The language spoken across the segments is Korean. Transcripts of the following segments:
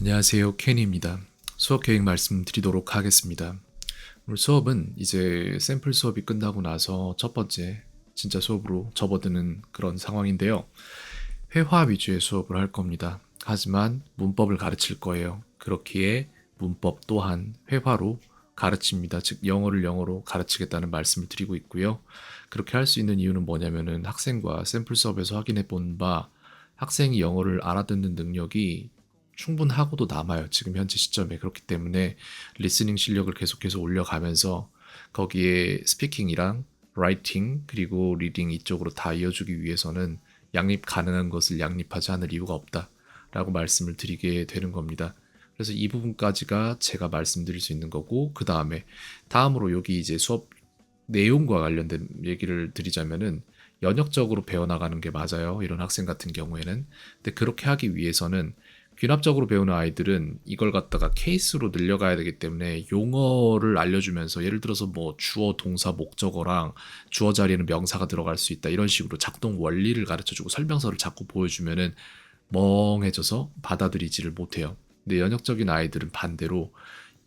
안녕하세요. 케니입니다. 수업 계획 말씀드리도록 하겠습니다. 오늘 수업은 이제 샘플 수업이 끝나고 나서 첫 번째 진짜 수업으로 접어드는 그런 상황인데요. 회화 위주의 수업을 할 겁니다. 하지만 문법을 가르칠 거예요. 그렇기에 문법 또한 회화로 가르칩니다. 즉 영어를 영어로 가르치겠다는 말씀을 드리고 있고요. 그렇게 할 수 있는 이유는 뭐냐면은 학생과 샘플 수업에서 확인해 본 바 학생이 영어를 알아듣는 능력이 충분하고도 남아요. 지금 현재 시점에 그렇기 때문에 리스닝 실력을 계속해서 올려가면서 거기에 스피킹이랑 라이팅 그리고 리딩 이쪽으로 다 이어주기 위해서는 양립 가능한 것을 양립하지 않을 이유가 없다라고 말씀을 드리게 되는 겁니다. 그래서 이 부분까지가 제가 말씀드릴 수 있는 거고 그 다음에 다음으로 여기 이제 수업 내용과 관련된 얘기를 드리자면은 연역적으로 배워나가는 게 맞아요. 이런 학생 같은 경우에는. 근데 그렇게 하기 위해서는 귀납적으로 배우는 아이들은 이걸 갖다가 케이스로 늘려가야 되기 때문에 용어를 알려주면서 예를 들어서 뭐 주어, 동사, 목적어랑 주어 자리에는 명사가 들어갈 수 있다 이런 식으로 작동 원리를 가르쳐주고 설명서를 자꾸 보여주면은 멍해져서 받아들이지를 못해요. 근데 연역적인 아이들은 반대로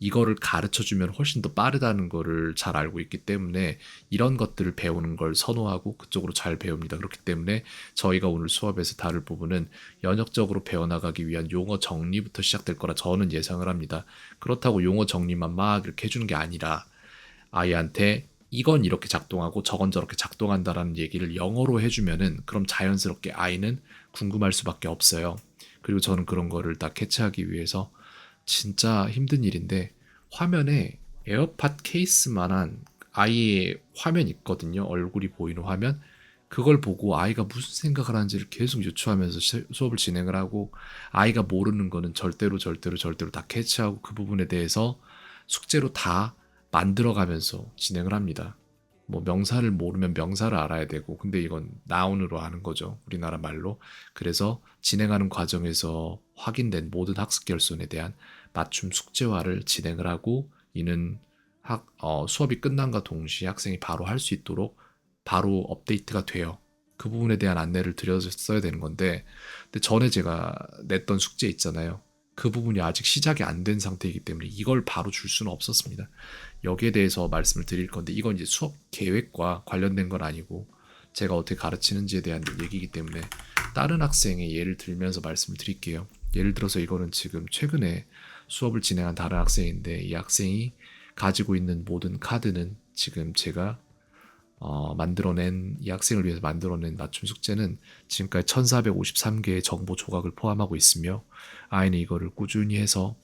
이거를 가르쳐 주면 훨씬 더 빠르다는 거를 잘 알고 있기 때문에 이런 것들을 배우는 걸 선호하고 그쪽으로 잘 배웁니다. 그렇기 때문에 저희가 오늘 수업에서 다룰 부분은 연역적으로 배워나가기 위한 용어 정리부터 시작될 거라 저는 예상을 합니다. 그렇다고 용어 정리만 막 이렇게 해주는 게 아니라 아이한테 이건 이렇게 작동하고 저건 저렇게 작동한다라는 얘기를 영어로 해주면은 그럼 자연스럽게 아이는 궁금할 수밖에 없어요. 그리고 저는 그런 거를 다 캐치하기 위해서 진짜 힘든 일인데 화면에 에어팟 케이스만한 아이의 화면 있거든요. 얼굴이 보이는 화면. 그걸 보고 아이가 무슨 생각을 하는지를 계속 유추하면서 수업을 진행을 하고 아이가 모르는 거는 절대로 절대로 절대로 다 캐치하고 그 부분에 대해서 숙제로 다 만들어가면서 진행을 합니다. 뭐 명사를 모르면 명사를 알아야 되고 근데 이건 나운으로 하는 거죠. 우리나라 말로. 그래서 진행하는 과정에서 확인된 모든 학습 결손에 대한 맞춤 숙제화를 진행을 하고 이는 학, 어, 수업이 끝난과 동시에 학생이 바로 할 수 있도록 바로 업데이트가 돼요. 그 부분에 대한 안내를 드렸어야 되는 건데 근데 전에 제가 냈던 숙제 있잖아요. 그 부분이 아직 시작이 안 된 상태이기 때문에 이걸 바로 줄 수는 없었습니다. 여기에 대해서 말씀을 드릴 건데 이건 이제 수업 계획과 관련된 건 아니고 제가 어떻게 가르치는지에 대한 얘기이기 때문에 다른 학생의 예를 들면서 말씀을 드릴게요. 예를 들어서 이거는 지금 최근에 수업을 진행한 다른 학생인데 이 학생이 가지고 있는 모든 카드는 지금 제가 어, 만들어낸 이 학생을 위해서 만들어낸 맞춤 숙제는 지금까지 1453개의 정보 조각을 포함하고 있으며 아이는 이거를 꾸준히 해서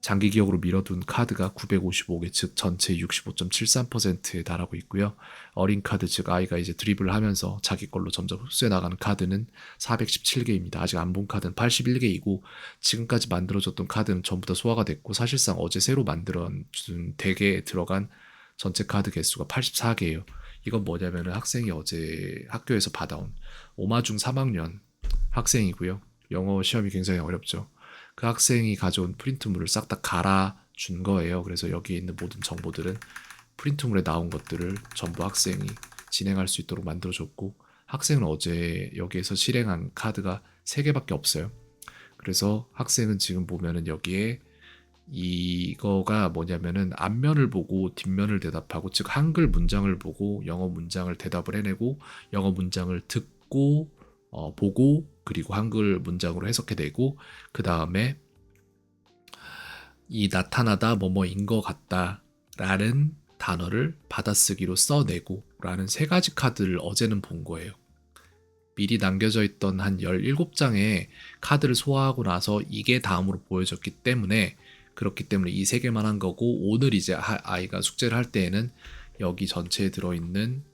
장기 기억으로 밀어둔 카드가 955개, 즉 전체 65.73%에 달하고 있고요. 어린 카드, 즉 아이가 이제 드리블을 하면서 자기 걸로 점점 흡수해 나가는 카드는 417개입니다. 아직 안 본 카드는 81개이고 지금까지 만들어졌던 카드는 전부 다 소화가 됐고 사실상 어제 새로 만들어준 대게에 들어간 전체 카드 개수가 84개예요. 이건 뭐냐면은 학생이 어제 학교에서 받아온 오마중 3학년 학생이고요. 영어 시험이 굉장히 어렵죠. 그 학생이 가져온 프린트물을 싹 다 갈아 준 거예요. 그래서 여기에 있는 모든 정보들은 프린트물에 나온 것들을 전부 학생이 진행할 수 있도록 만들어줬고 학생은 어제 여기에서 실행한 카드가 3개밖에 없어요. 그래서 학생은 지금 보면은 여기에 이거가 뭐냐면은 앞면을 보고 뒷면을 대답하고 즉 한글 문장을 보고 영어 문장을 대답을 해내고 영어 문장을 듣고 어, 보고 그리고 한글 문장으로 해석해내고 그 다음에 이 나타나다 뭐뭐인 것 같다라는 단어를 받아쓰기로 써내고 라는 세 가지 카드를 어제는 본 거예요. 미리 남겨져 있던 한 17장의 카드를 소화하고 나서 이게 다음으로 보여졌기 때문에 그렇기 때문에 이 세 개만 한 거고 오늘 이제 아이가 숙제를 할 때에는 여기 전체에 들어있는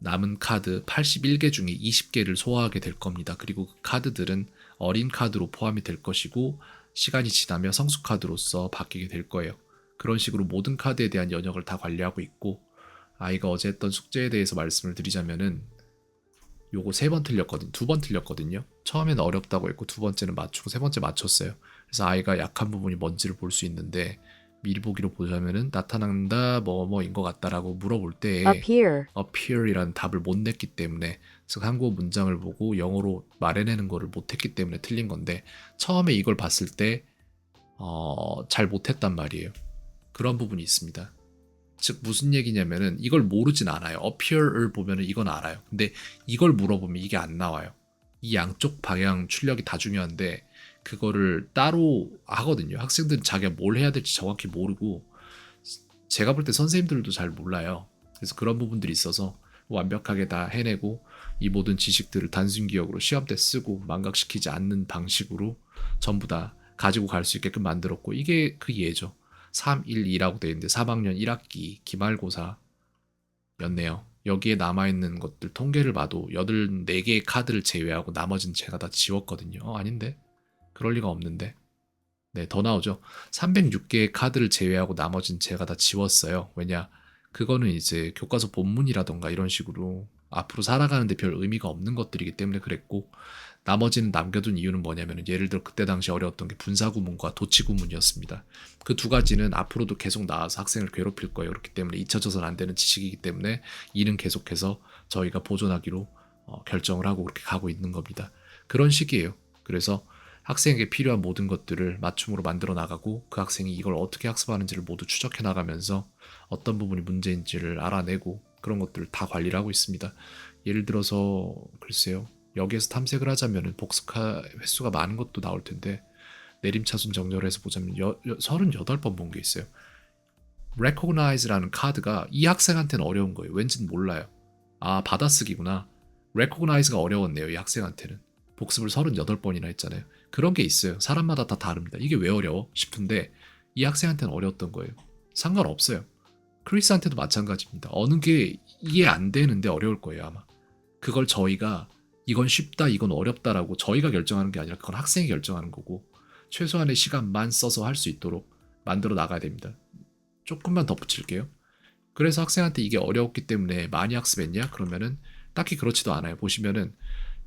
남은 카드 81개 중에 20개를 소화하게 될 겁니다. 그리고 그 카드들은 어린 카드로 포함이 될 것이고 시간이 지나면 성숙 카드로서 바뀌게 될 거예요. 그런 식으로 모든 카드에 대한 연역을 다 관리하고 있고 아이가 어제 했던 숙제에 대해서 말씀을 드리자면은 요거 세 번 틀렸거든. 두 번 틀렸거든요. 처음에는 어렵다고 했고 두 번째는 맞추고 세 번째 맞췄어요. 그래서 아이가 약한 부분이 뭔지를 볼 수 있는데 미리 보기로 보자면은 나타난다 뭐 뭐인 것 같다라고 물어볼 때 appear, appear이라는 답을 못 냈기 때문에 즉 한국어 문장을 보고 영어로 말해내는 거를 못했기 때문에 틀린 건데 처음에 이걸 봤을 때 어, 잘 못했단 말이에요. 그런 부분이 있습니다. 즉 무슨 얘기냐면은 이걸 모르진 않아요. appear을 보면은 이건 알아요. 근데 이걸 물어보면 이게 안 나와요. 이 양쪽 방향 출력이 다 중요한데 그거를 따로 하거든요. 학생들은 자기가 뭘 해야 될지 정확히 모르고 제가 볼 때 선생님들도 잘 몰라요. 그래서 그런 부분들이 있어서 완벽하게 다 해내고 이 모든 지식들을 단순 기억으로 시험 때 쓰고 망각시키지 않는 방식으로 전부 다 가지고 갈 수 있게끔 만들었고 이게 그 예죠. 312라고 되어 있는데 3학년 1학기 기말고사였네요. 여기에 남아있는 것들 통계를 봐도 84개의 카드를 제외하고 나머지는 제가 다 지웠거든요. 어, 아닌데? 그럴 리가 없는데. 네, 더 나오죠. 306개의 카드를 제외하고 나머지는 제가 다 지웠어요. 왜냐? 그거는 이제 교과서 본문이라던가 이런 식으로 앞으로 살아가는데 별 의미가 없는 것들이기 때문에 그랬고 나머지는 남겨둔 이유는 뭐냐면 예를 들어 그때 당시 어려웠던 게 분사구문과 도치구문이었습니다. 그 두 가지는 앞으로도 계속 나와서 학생을 괴롭힐 거예요. 그렇기 때문에 잊혀져서는 안 되는 지식이기 때문에 이는 계속해서 저희가 보존하기로 어, 결정을 하고 그렇게 가고 있는 겁니다. 그런 식이에요. 그래서 학생에게 필요한 모든 것들을 맞춤으로 만들어 나가고 그 학생이 이걸 어떻게 학습하는지를 모두 추적해 나가면서 어떤 부분이 문제인지를 알아내고 그런 것들을 다 관리를 하고 있습니다. 예를 들어서 글쎄요. 여기에서 탐색을 하자면 복습화 횟수가 많은 것도 나올 텐데 내림차순 정렬해서 보자면 여, 여, 38번 본 게 있어요. recognize라는 카드가 이 학생한테는 어려운 거예요. 왠지는 몰라요. 아 받아쓰기구나. recognize가 어려웠네요. 이 학생한테는. 복습을 38번이나 했잖아요. 그런 게 있어요. 사람마다 다 다릅니다. 이게 왜 어려워? 싶은데 이 학생한테는 어려웠던 거예요. 상관없어요. 크리스한테도 마찬가지입니다. 어느 게 이해 안 되는데 어려울 거예요, 아마. 그걸 저희가 이건 쉽다, 이건 어렵다라고 저희가 결정하는 게 아니라 그건 학생이 결정하는 거고 최소한의 시간만 써서 할 수 있도록 만들어 나가야 됩니다. 조금만 덧붙일게요. 그래서 학생한테 이게 어려웠기 때문에 많이 학습했냐? 그러면은 딱히 그렇지도 않아요. 보시면은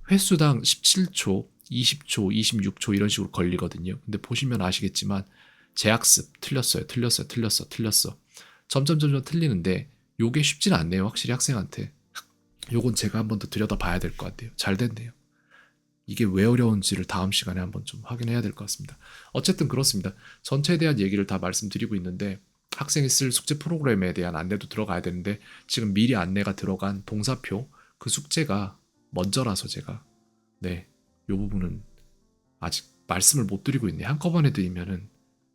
횟수당 17초, 20초, 26초 이런 식으로 걸리거든요. 근데 보시면 아시겠지만 재학습 틀렸어요. 틀렸어요. 틀렸어. 틀렸어. 점점 점점 틀리는데 요게 쉽진 않네요. 확실히 학생한테. 요건 제가 한 번 더 들여다 봐야 될 것 같아요. 잘 됐네요. 이게 왜 어려운지를 다음 시간에 한번 좀 확인해야 될 것 같습니다. 어쨌든 그렇습니다. 전체에 대한 얘기를 다 말씀드리고 있는데 학생이 쓸 숙제 프로그램에 대한 안내도 들어가야 되는데 지금 미리 안내가 들어간 동사표 그 숙제가 먼저라서 제가 네, 요 부분은 아직 말씀을 못 드리고 있네. 한꺼번에 드리면은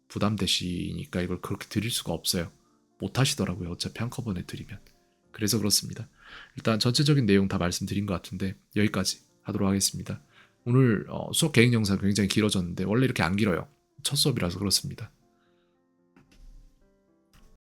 부담되시니까 이걸 그렇게 드릴 수가 없어요. 못 하시더라고요. 어차피 한꺼번에 드리면. 그래서 그렇습니다. 일단 전체적인 내용 다 말씀드린 것 같은데 여기까지 하도록 하겠습니다. 오늘 어, 수업 계획 영상 굉장히 길어졌는데 원래 이렇게 안 길어요. 첫 수업이라서 그렇습니다.